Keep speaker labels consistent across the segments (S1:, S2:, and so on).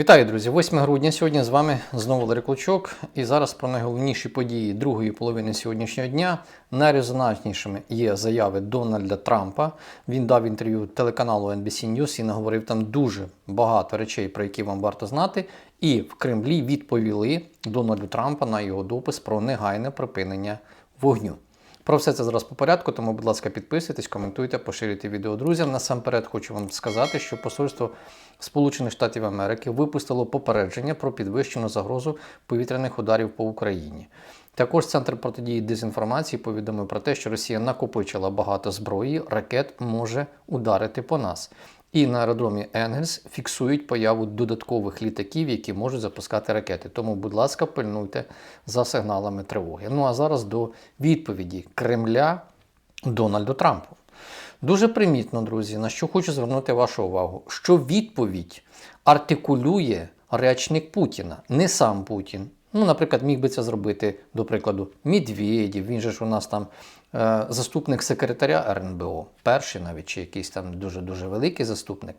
S1: Вітаю, друзі! 8 грудня. Сьогодні з вами знову Ларі Клочок. І зараз про найголовніші події другої половини сьогоднішнього дня. Найрезонанснішими є заяви Дональда Трампа. Він дав інтерв'ю телеканалу NBC News і наговорив там дуже багато речей, про які вам варто знати. І в Кремлі відповіли Дональду Трампа на його допис про негайне припинення вогню. Про все це зараз по порядку, тому, будь ласка, підписуйтесь, коментуйте, поширюйте відео друзям. Насамперед хочу вам сказати, що посольство Сполучених Штатів Америки випустило попередження про підвищену загрозу повітряних ударів по Україні. Також Центр протидії дезінформації повідомив про те, що Росія накопичила багато зброї, ракет може ударити по нас. І на аеродромі Енгельс фіксують появу додаткових літаків, які можуть запускати ракети. Тому, будь ласка, пильнуйте за сигналами тривоги. Ну а зараз до відповіді Кремля Дональду Трампу. Дуже примітно, друзі, на що хочу звернути вашу увагу, що відповідь артикулює речник Путіна, не сам Путін. Ну, наприклад, міг би це зробити, до прикладу, Медведєв, він же ж у нас там заступник секретаря РНБО, перший навіть чи якийсь там дуже-дуже великий заступник.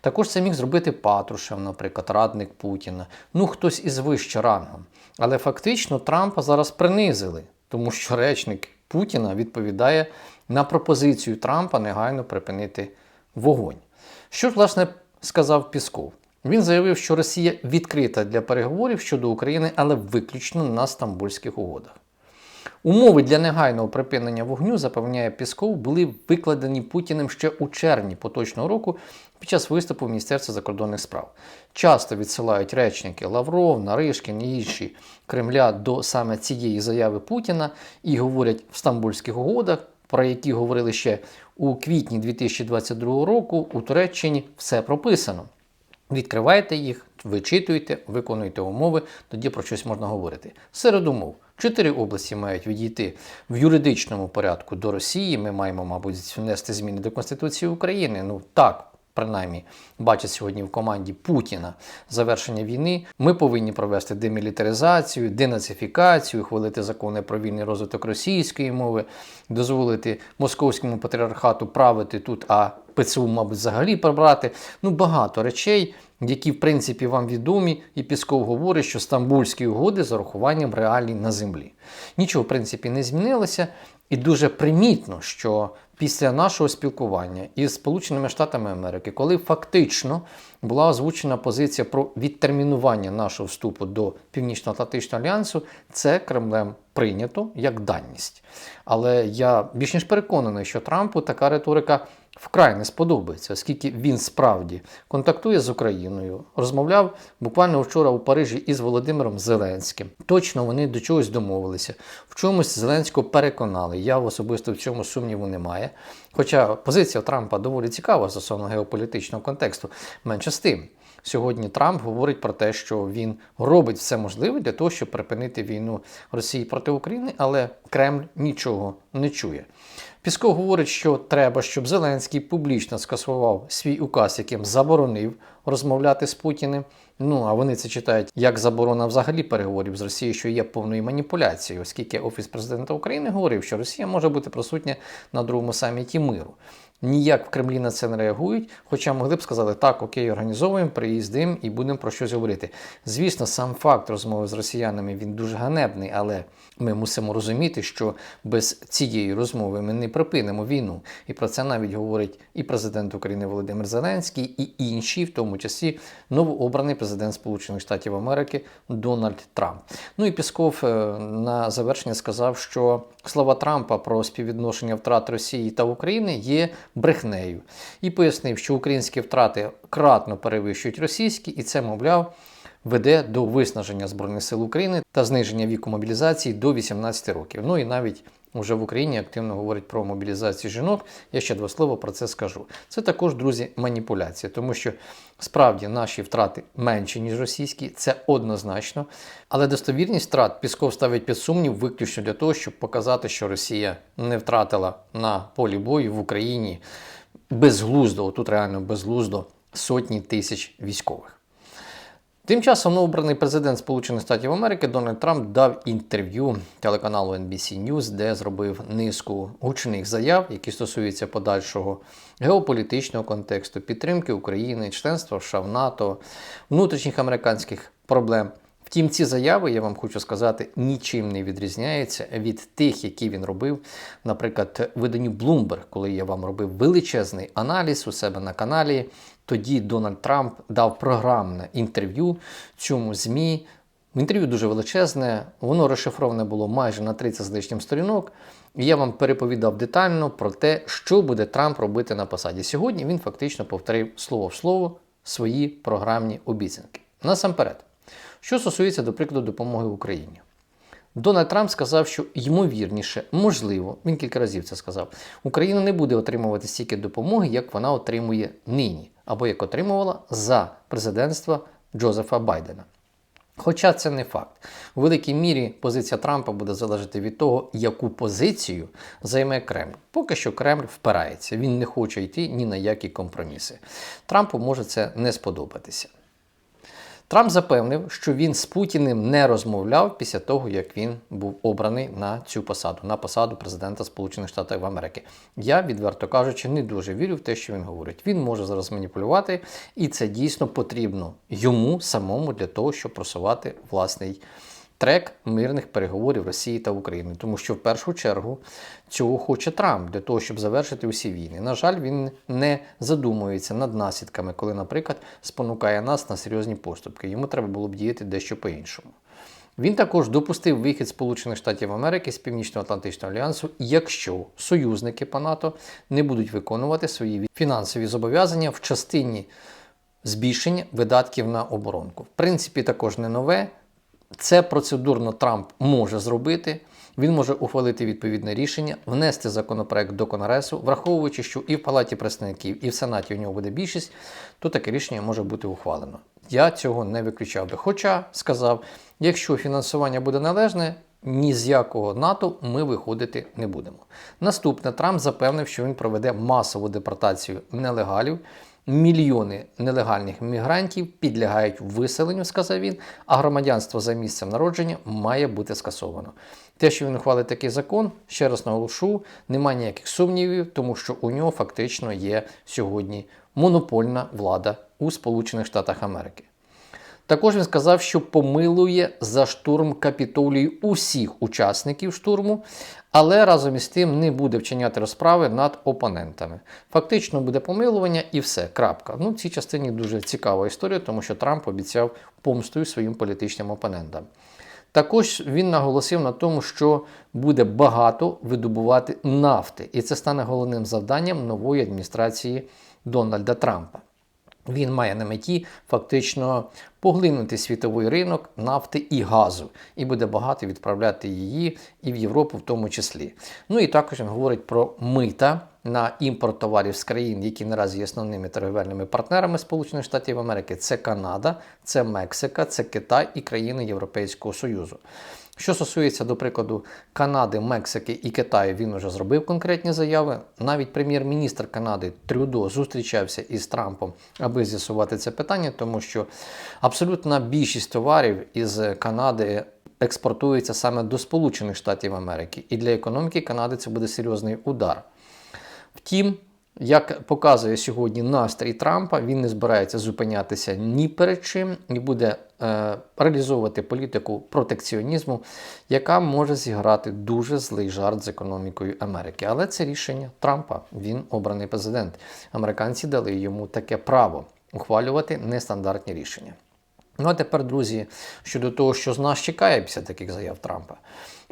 S1: Також це міг зробити Патрушев, наприклад, радник Путіна, ну хтось із вище рангом. Але фактично Трампа зараз принизили, тому що речник Путіна відповідає на пропозицію Трампа негайно припинити вогонь. Що ж, власне, сказав Пісков? Він заявив, що Росія відкрита для переговорів щодо України, але виключно на стамбульських угодах. Умови для негайного припинення вогню, запевняє Пісков, були викладені Путіним ще у червні поточного року під час виступу в Міністерства закордонних справ. Часто відсилають речники Лавров, Наришкін і інші Кремля до саме цієї заяви Путіна і говорять в стамбульських угодах, про які говорили ще у квітні 2022 року у Туреччині все прописано. Відкривайте їх, вичитуйте, виконуйте умови, тоді про щось можна говорити. Серед умов. Чотири області мають відійти в юридичному порядку до Росії. Ми маємо, мабуть, внести зміни до Конституції України. Ну так, принаймні, бачать сьогодні в команді Путіна завершення війни. Ми повинні провести демілітаризацію, денацифікацію, хвалити закони про вільний розвиток російської мови, дозволити московському патріархату правити тут, а ПЦУ, мабуть, взагалі прибрати. Ну, багато речей, які, в принципі, вам відомі, і Пісков говорить, що стамбульські угоди з урахуванням реалій на землі. Нічого, в принципі, не змінилося, і дуже примітно, що після нашого спілкування із Сполученими Штатами Америки, коли фактично була озвучена позиція про відтермінування нашого вступу до Північно-Атлантичного альянсу, це Кремлем прийнято як даність. Але я більш ніж переконаний, що Трампу така риторика вкрай не сподобається, оскільки він справді контактує з Україною, розмовляв буквально вчора у Парижі із Володимиром Зеленським. Точно вони до чогось домовилися, в чомусь Зеленського переконали. Я особисто в цьому сумніву немає. Хоча позиція Трампа доволі цікава стосовно геополітичного контексту, менше з тим. Сьогодні Трамп говорить про те, що він робить все можливе для того, щоб припинити війну Росії проти України, але Кремль нічого не чує. Пісков говорить, що треба, щоб Зеленський публічно скасував свій указ, яким заборонив розмовляти з Путіним. Ну а вони це читають як заборона взагалі переговорів з Росією, що є повною маніпуляцією, оскільки Офіс президента України говорив, що Росія може бути присутня на другому саміті миру. Ніяк в Кремлі на це не реагують, хоча могли б сказати, так, окей, організовуємо, приїздимо і будемо про щось говорити. Звісно, сам факт розмови з росіянами він дуже ганебний, але ми мусимо розуміти, що без цієї розмови ми не припинимо війну. І про це навіть говорить і президент України Володимир Зеленський, і інші, в тому числі новообраний президент Сполучених Штатів Америки Дональд Трамп. Ну і Пісков е, на завершення сказав, що слова Трампа про співвідношення втрат Росії та України є брехнею і пояснив, що українські втрати кратно перевищують російські, і це, мовляв, веде до виснаження Збройних сил України та зниження віку мобілізації до 18 років. Ну і навіть Уже в Україні активно говорять про мобілізацію жінок. Я ще два слова про це скажу. Це також, друзі, маніпуляція, тому що справді наші втрати менші, ніж російські, це однозначно. Але достовірність втрат Пісков ставить під сумнів виключно для того, щоб показати, що Росія не втратила на полі бою в Україні безглуздо, тут реально безглуздо, сотні тисяч військових. Тим часом новобраний президент Сполучених Штатів Америки Дональд Трамп дав інтерв'ю телеканалу NBC News, де зробив низку гучних заяв, які стосуються подальшого геополітичного контексту, підтримки України, членства в США в НАТО, внутрішніх американських проблем. Втім, ці заяви, я вам хочу сказати, нічим не відрізняються від тих, які він робив, наприклад, виданню Bloomberg, коли я вам робив величезний аналіз у себе на каналі. Тоді Дональд Трамп дав програмне інтерв'ю цьому ЗМІ. Інтерв'ю дуже величезне, воно розшифроване було майже на 30 з лишнім сторінок. Я вам переповідав детально про те, що буде Трамп робити на посаді. Сьогодні він фактично повторив слово в слово свої програмні обіцянки. Насамперед. Що стосується, до прикладу, допомоги Україні. Дональд Трамп сказав, що ймовірніше, можливо, він кілька разів це сказав, Україна не буде отримувати стільки допомоги, як вона отримує нині, або як отримувала за президентства Джозефа Байдена. Хоча це не факт. У великій мірі позиція Трампа буде залежати від того, яку позицію займе Кремль. Поки що Кремль впирається, він не хоче йти ні на які компроміси. Трампу може це не сподобатися. Трамп запевнив, що він з Путіним не розмовляв після того, як він був обраний на цю посаду, на посаду президента Сполучених Штатів Америки. Я, відверто кажучи, не дуже вірю в те, що він говорить. Він може зараз маніпулювати, і це дійсно потрібно йому самому для того, щоб просувати власний трек мирних переговорів Росії та України, тому що в першу чергу цього хоче Трамп для того, щоб завершити усі війни. На жаль, він не задумується над наслідками, коли, наприклад, спонукає нас на серйозні поступки. Йому треба було б діяти дещо по-іншому. Він також допустив вихід Сполучених Штатів Америки з Північно-Атлантичного альянсу, якщо союзники по НАТО не будуть виконувати свої фінансові зобов'язання в частині збільшення видатків на оборонку. В принципі, також не нове. Це процедурно Трамп може зробити. Він може ухвалити відповідне рішення, внести законопроект до Конгресу, враховуючи, що і в Палаті представників, і в Сенаті у нього буде більшість, то таке рішення може бути ухвалено. Я цього не виключав би. Хоча сказав, якщо фінансування буде належне, ні з якого НАТО ми виходити не будемо. Наступне Трамп запевнив, що він проведе масову депортацію нелегалів. Мільйони нелегальних мігрантів підлягають виселенню, сказав він, а громадянство за місцем народження має бути скасовано. Те, що він ухвалить такий закон, ще раз наголошу, немає ніяких сумнівів, тому що у нього фактично є сьогодні монопольна влада у Сполучених Штатах Америки. Також він сказав, що помилує за штурм капітолію усіх учасників штурму, але разом із тим не буде вчиняти розправи над опонентами. Фактично буде помилування і все. крапка. Ну, в цій частині дуже цікава історія, тому що Трамп обіцяв помстою своїм політичним опонентам. Також він наголосив на тому, що буде багато видобувати нафти, і це стане головним завданням нової адміністрації Дональда Трампа. Він має на меті фактично поглинути світовий ринок нафти і газу, і буде багато відправляти її і в Європу, в тому числі. Ну і також він говорить про мита на імпорт товарів з країн, які наразі є основними торговельними партнерами Сполучених Штатів Америки. Це Канада, це Мексика, це Китай і країни Європейського Союзу. Що стосується, до прикладу, Канади, Мексики і Китаю, він вже зробив конкретні заяви. Навіть прем'єр-міністр Канади Трюдо зустрічався із Трампом, аби з'ясувати це питання, тому що абсолютна більшість товарів із Канади експортується саме до Сполучених Штатів Америки, і для економіки Канади це буде серйозний удар. Втім, як показує сьогодні настрій Трампа, він не збирається зупинятися ні перед чим і буде е, реалізовувати політику протекціонізму, яка може зіграти дуже злий жарт з економікою Америки. Але це рішення Трампа. Він обраний президент. Американці дали йому таке право ухвалювати нестандартні рішення. Ну а тепер, друзі, щодо того, що з нас чекає після таких заяв Трампа.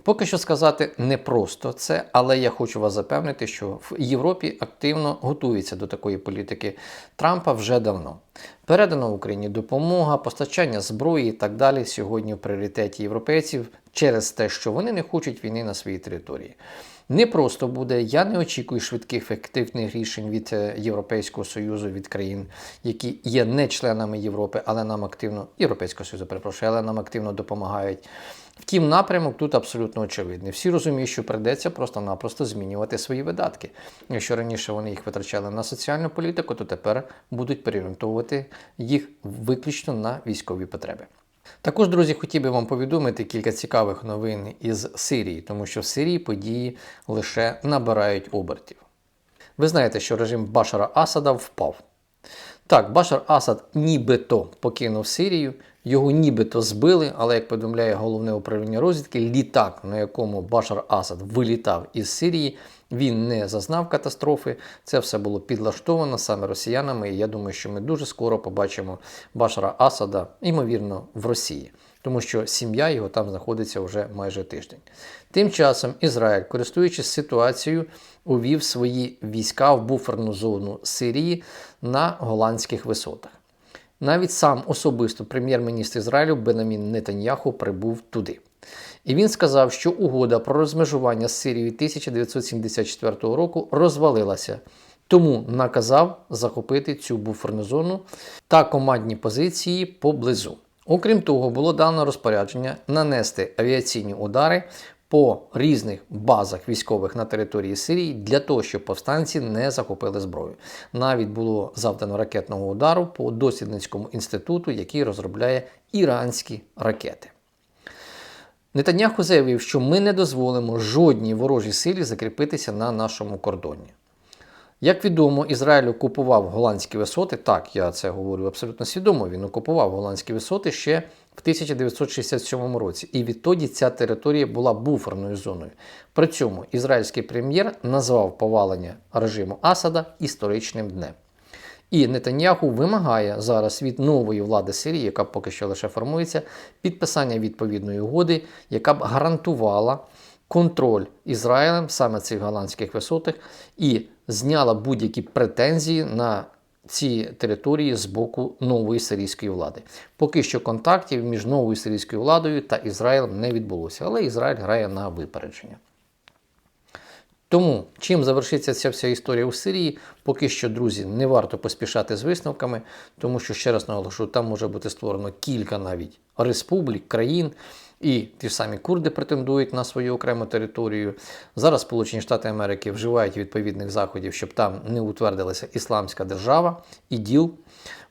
S1: Поки що сказати не просто це, але я хочу вас запевнити, що в Європі активно готується до такої політики Трампа вже давно. Передана Україні допомога, постачання зброї і так далі сьогодні в пріоритеті європейців через те, що вони не хочуть війни на своїй території. Не просто буде. Я не очікую швидких ефективних рішень від е, Європейського Союзу, від країн, які є не членами Європи, але нам активно Європейського Союзу, перепрошую, але нам активно допомагають. Втім, напрямок тут абсолютно очевидний. Всі розуміють, що прийдеться просто-напросто змінювати свої видатки. Якщо раніше вони їх витрачали на соціальну політику, то тепер будуть переорієнтовувати їх виключно на військові потреби. Також, друзі, хотів би вам повідомити кілька цікавих новин із Сирії, тому що в Сирії події лише набирають обертів. Ви знаєте, що режим Башара Асада впав. Так, Башар Асад нібито покинув Сирію, його нібито збили, але як повідомляє головне управління розвідки, літак, на якому Башар Асад вилітав із Сирії, він не зазнав катастрофи. Це все було підлаштовано саме росіянами. І я думаю, що ми дуже скоро побачимо Башара Асада, ймовірно, в Росії. Тому що сім'я його там знаходиться вже майже тиждень. Тим часом Ізраїль, користуючись ситуацією, увів свої війська в буферну зону Сирії на голландських висотах. Навіть сам особисто прем'єр-міністр Ізраїлю Бенамін Нетаньяху прибув туди. І він сказав, що угода про розмежування з Сирією 1974 року розвалилася, тому наказав захопити цю буферну зону та командні позиції поблизу. Окрім того, було дано розпорядження нанести авіаційні удари по різних базах військових на території Сирії для того, щоб повстанці не захопили зброю. Навіть було завдано ракетного удару по дослідницькому інституту, який розробляє іранські ракети. Нетаньяху заявив, що ми не дозволимо жодній ворожій силі закріпитися на нашому кордоні. Як відомо, Ізраїль окупував голландські висоти. Так, я це говорю абсолютно свідомо. Він окупував голландські висоти ще в 1967 році. І відтоді ця територія була буферною зоною. При цьому ізраїльський прем'єр назвав повалення режиму Асада історичним днем. І Нетаньяху вимагає зараз від нової влади Сирії, яка поки що лише формується, підписання відповідної угоди, яка б гарантувала контроль Ізраїлем саме цих голландських висотах і зняла будь-які претензії на ці території з боку нової сирійської влади. Поки що контактів між новою сирійською владою та Ізраїлем не відбулося, але Ізраїль грає на випередження. Тому, чим завершиться ця вся історія у Сирії, поки що, друзі, не варто поспішати з висновками, тому що, ще раз наголошую, там може бути створено кілька навіть республік, країн, і ті ж самі курди претендують на свою окрему територію. Зараз Сполучені Штати Америки вживають відповідних заходів, щоб там не утвердилася ісламська держава, іділ,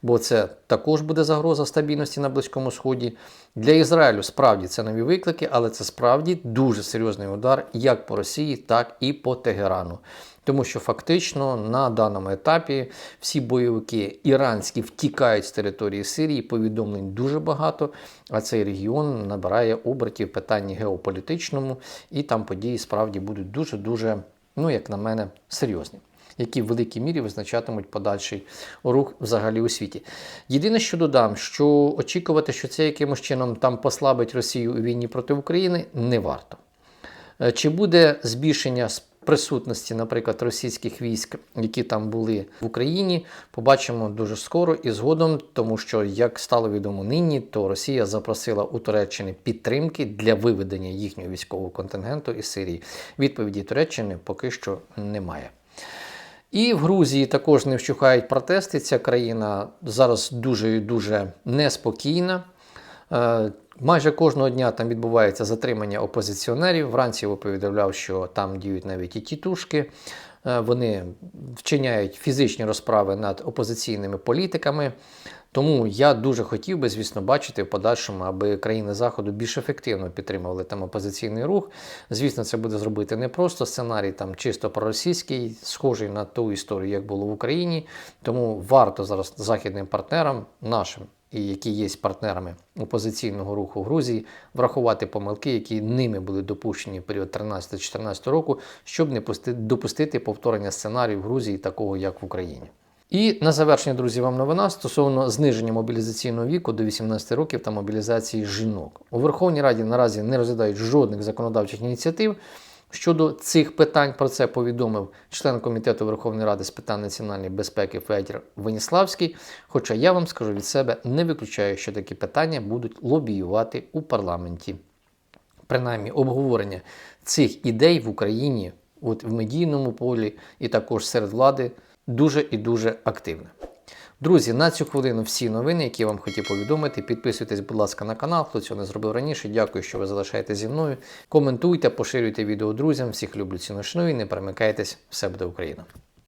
S1: бо це також буде загроза стабільності на Близькому Сході. Для Ізраїлю справді це нові виклики, але це справді дуже серйозний удар як по Росії, так і по Тегерану. Тому що фактично на даному етапі всі бойовики іранські втікають з території Сирії, повідомлень дуже багато, а цей регіон набирає обертів питанні геополітичному, і там події справді будуть дуже-дуже, ну як на мене, серйозні. Які в великій мірі визначатимуть подальший рух взагалі у світі. Єдине, що додам, що очікувати, що це якимось чином там послабить Росію у війні проти України, не варто. Е, Чи буде збільшення присутності, наприклад, російських військ, які там були в Україні, побачимо дуже скоро і згодом, тому що, як стало відомо нині, то Росія запросила у Туреччини підтримки для виведення їхнього військового контингенту із Сирії. Відповіді Туреччини поки що немає. І в Грузії також не вщухають протести. Ця країна зараз дуже дуже неспокійна. Е, Майже кожного дня там відбувається затримання опозиціонерів. Вранці я повідомляв, що там діють навіть і тітушки. Е, Вони вчиняють фізичні розправи над опозиційними політиками. Тому я дуже хотів би, звісно, бачити в подальшому, аби країни Заходу більш ефективно підтримували там опозиційний рух. Звісно, це буде зробити не просто сценарій там чисто проросійський, схожий на ту історію, як було в Україні. Тому варто зараз західним партнерам нашим і які є партнерами опозиційного руху Грузії, врахувати помилки, які ними були допущені в період 13-14 року, щоб не допустити повторення сценарію в Грузії, такого як в Україні. І на завершення, друзі, вам новина стосовно зниження мобілізаційного віку до 18 років та мобілізації жінок. У Верховній Раді наразі не розглядають жодних законодавчих ініціатив. Щодо цих питань про це повідомив член комітету Верховної Ради з питань національної безпеки Федір Веніславський. Хоча я вам скажу від себе, не виключаю, що такі питання будуть лобіювати у парламенті. Принаймні, обговорення цих ідей в Україні от в медійному полі і також серед влади дуже і дуже активне. Друзі, на цю хвилину всі новини, які я вам хотів повідомити. Підписуйтесь, будь ласка, на канал, хто цього не зробив раніше. Дякую, що ви залишаєтесь зі мною. Коментуйте, поширюйте відео друзям. Всіх люблю ціну шаную і не перемикайтесь. Все буде Україна!